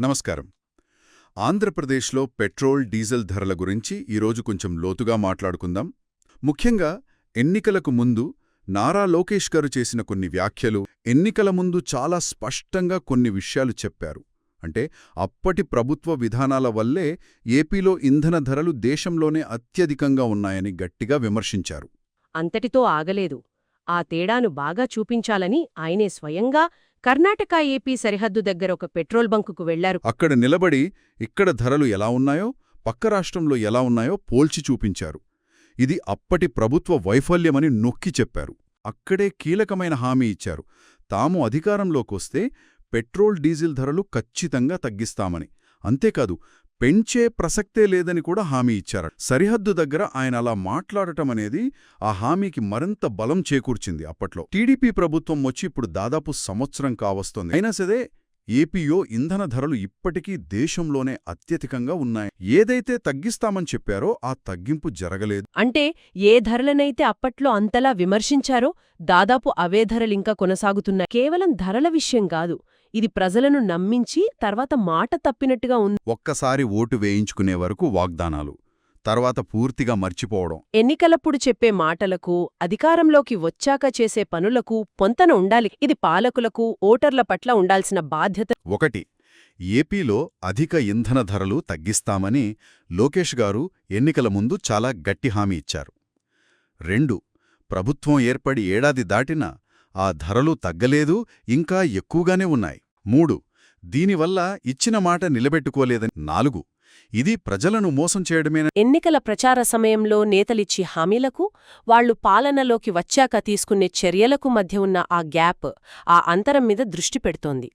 నమస్కారం. ఆంధ్రప్రదేశ్లో petrol diesel ధరల గురించి ఈరోజు కొంచెం లోతుగా మాట్లాడుకుందాం. ముఖ్యంగా ఎన్నికలకు ముందు నారా లోకేష్ గారు చేసిన కొన్ని వ్యాఖ్యలు ఎన్నికల ముందు చాలా స్పష్టంగా కొన్ని విషయాలు చెప్పారు. అంటే అప్పటి ప్రభుత్వ విధానాల వల్లే ఏపీలో ఇంధన ధరలు దేశంలోనే అత్యధికంగా ఉన్నాయని గట్టిగా విమర్శించారు. అంతటితో ఆగలేదు. ఆ తేడాను బాగా చూపించాలని ఆయనే స్వయంగా కర్ణాటక ఏపీ సరిహద్దు దగ్గర ఒక పెట్రోల్ బంకుకు వెళ్ళారు. అక్కడ నిలబడి ఇక్కడ ధరలు ఎలా ఉన్నాయో పక్క రాష్ట్రంలో ఎలా ఉన్నాయో పోల్చి చూపించారు. ఇది అప్పటి ప్రభుత్వ వైఫల్యమని నొక్కి చెప్పారు. అక్కడే కీలకమైన హామీ ఇచ్చారు. తాము అధికారంలోకొస్తే పెట్రోల్ డీజిల్ ధరలు ఖచ్చితంగా తగ్గిస్తామని. అంతేకాదు పెంచే ప్రసక్తే లేదని కూడా హామీ ఇచ్చారు సరిహద్దు దగ్గర ఆయన అలా మాట్లాడటం అనేది ఆ హామీకి మరింత బలం చేకూర్చింది అప్పట్లో. టీడీపీ ప్రభుత్వం వచ్చి ఇప్పుడు దాదాపు సంవత్సరం కావస్తోంది. అయినా సరే ఏపీయో ఇంధన ధరలు ఇప్పటికీ దేశంలోనే అత్యధికంగా ఉన్నాయి. ఏదైతే తగ్గిస్తామని చెప్పారో ఆ తగ్గింపు జరగలేదు. అంటే ఏ ధరలనైతే అప్పట్లో అంతలా విమర్శించారో దాదాపు అవే ధరలింకా కొనసాగుతున్నాయి. కేవలం ధరల విషయం కాదు ఇది ప్రజలను నమ్మించి తర్వాత మాట తప్పినట్టుగా ఉంది. ఒక్కసారి ఓటు వేయించుకునే వరకు వాగ్దానాలు. తర్వాత పూర్తిగా మర్చిపోవడం. ఎన్నికలప్పుడు చెప్పే మాటలకు అధికారంలోకి వచ్చాక చేసే పనులకు పొంతన ఉండాలి. ఇది పాలకులకు ఓటర్ల పట్ల ఉండాల్సిన బాధ్యత. ఒకటి ఏపీలో అధిక ఇంధన ధరలు తగ్గిస్తామని లోకేష్ గారు ఎన్నికల ముందు చాలా గట్టి హామీ ఇచ్చారు. రెండు ప్రభుత్వం ఏర్పడి ఏడాది దాటినా ఆ ధరలు తగ్గలేదు ఇంకా ఎక్కువగానే ఉన్నాయి. మూడు దీనివల్ల ఇచ్చిన మాట నిలబెట్టుకోలేదని. నాలుగు ఇది ప్రజలను మోసం చేయడమేనా? ఎన్నికల ప్రచార సమయంలో నేతలిచ్చి హామీలకు వాళ్ళు పాలనలోకి వచ్చాక తీసుకునే చర్యలకు మధ్య ఉన్న ఆ గ్యాప్ ఆ అంతరం మీద దృష్టి పెడుతోంది.